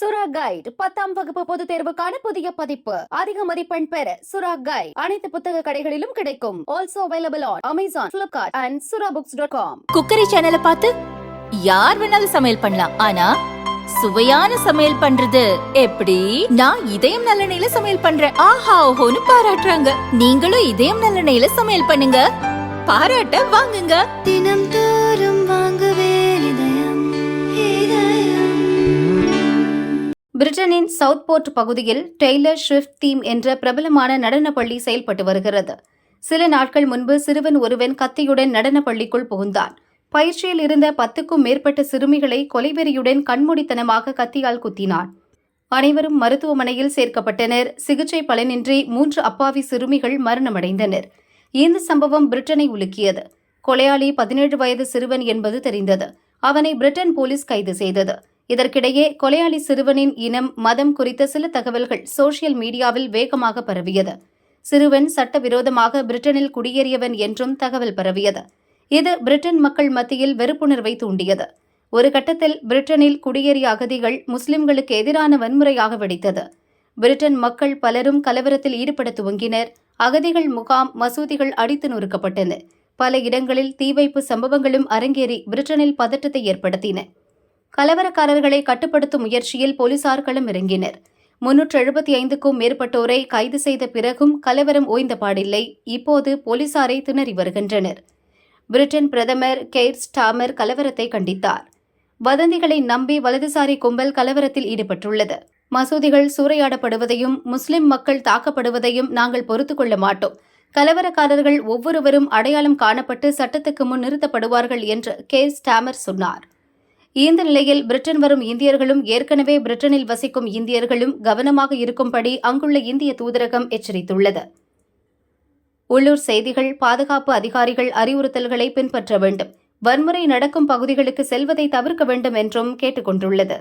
சுரா கைட் பத்தாம் வகுப்பு பொதுத் தேர்வுக்கான புதிய பதிப்பு. அதிக மதிப்பெண் பெற சுரா கைட் அனைத்து புத்தக கடைகளிலும் கிடைக்கும். Also available on Amazon Flipkart and Sura books dot com cookery சேனலை பார்த்து யார் வேணாலும் சமையல் பண்ணலாம். ஆனா சுவையான சமையல் பண்றது எப்படி? நான் இதயம் நல்லெண்ணெயில சமையல் பண்றேன். ஆஹா ஓஹோன்னு பாராட்டுறாங்க. நீங்களும் இதயம் நல்லெண்ணெயில சமையல் பண்ணுங்க. பாராட்ட வாங்குங்க. தினம் பிரிட்டனின் சவுத்போர்ட் பகுதியில் டெய்லர் ஷிஃப்ட் தீம் என்ற பிரபலமான நடன பள்ளி செயல்பட்டு வருகிறது. சில நாட்கள் முன்பு சிறுவன் ஒருவன் கத்தியுடன் நடன பள்ளிக்குள் புகுந்தான். பயிற்சியில் இருந்த பத்துக்கும் மேற்பட்ட சிறுமிகளை கொலைவெறியுடன் கண்மூடித்தனமாக கத்தியால் குத்தினான். அனைவரும் மருத்துவமனையில் சேர்க்கப்பட்டனர். சிகிச்சை பலனின்றி மூன்று அப்பாவி சிறுமிகள் மரணமடைந்தனர். இந்த சம்பவம் பிரிட்டனை உலுக்கியது. கொலையாளி பதினேழு வயது சிறுவன் என்பது தெரிந்தது. அவனை பிரிட்டன் போலீஸ் கைது செய்தது. இதற்கிடையே கொலையாளி சிறுவனின் இனம் மதம் குறித்த சில தகவல்கள் சோசியல் மீடியாவில் வேகமாக பரவியது. சிறுவன் சட்டவிரோதமாக பிரிட்டனில் குடியேறியவன் என்றும் தகவல் பரவியது. இது பிரிட்டன் மக்கள் மத்தியில் வெறுப்புணர்வை தூண்டியது. ஒரு கட்டத்தில் பிரிட்டனில் குடியேறிய அகதிகள் முஸ்லிம்களுக்கு எதிரான வன்முறையாக வெடித்தது. பிரிட்டன் மக்கள் பலரும் கலவரத்தில் ஈடுபட துவங்கினர். அகதிகள் முகாம் மசூதிகள் அடித்து நொறுக்கப்பட்டன. பல இடங்களில் தீவைப்பு சம்பவங்களும் அரங்கேறி பிரிட்டனில் பதற்றத்தை ஏற்படுத்தின. கலவரக்காரர்களை கட்டுப்படுத்தும் முயற்சியில் போலீசார்களும் இறங்கினர். முன்னூற்று எழுபத்தி ஐந்துக்கும் மேற்பட்டோரை கைது செய்த பிறகும் கலவரம் ஓய்ந்த பாடில்லை. இப்போது போலீசாரை திணறி வருகின்றனர். பிரிட்டன் பிரதமர் கெய்ர் ஸ்டாமர் கலவரத்தை கண்டித்தார். வதந்திகளை நம்பி வலதுசாரி கும்பல் கலவரத்தில் ஈடுபட்டுள்ளது. மசூதிகள் சூறையாடப்படுவதையும் முஸ்லிம் மக்கள் தாக்கப்படுவதையும் நாங்கள் பொறுத்துக் கொள்ள மாட்டோம். கலவரக்காரர்கள் ஒவ்வொருவரும் அடையாளம் காணப்பட்டு சட்டத்துக்கு முன் நிறுத்தப்படுவார்கள் என்று கே ஸ்டாமர் சொன்னார். இந்த நிலையில் பிரிட்டன் வரும் இந்தியர்களும் ஏற்கனவே பிரிட்டனில் வசிக்கும் இந்தியர்களும் கவனமாக இருக்கும்படி அங்குள்ள இந்திய தூதரகம் எச்சரித்துள்ளது. உள்ளூர் செய்திகள் பாதுகாப்பு அதிகாரிகள் அறிவுறுத்தல்களை பின்பற்ற வேண்டும். வன்முறை நடக்கும் பகுதிகளுக்கு செல்வதை தவிர்க்க வேண்டும் என்றும் கேட்டுக் கொண்டுள்ளது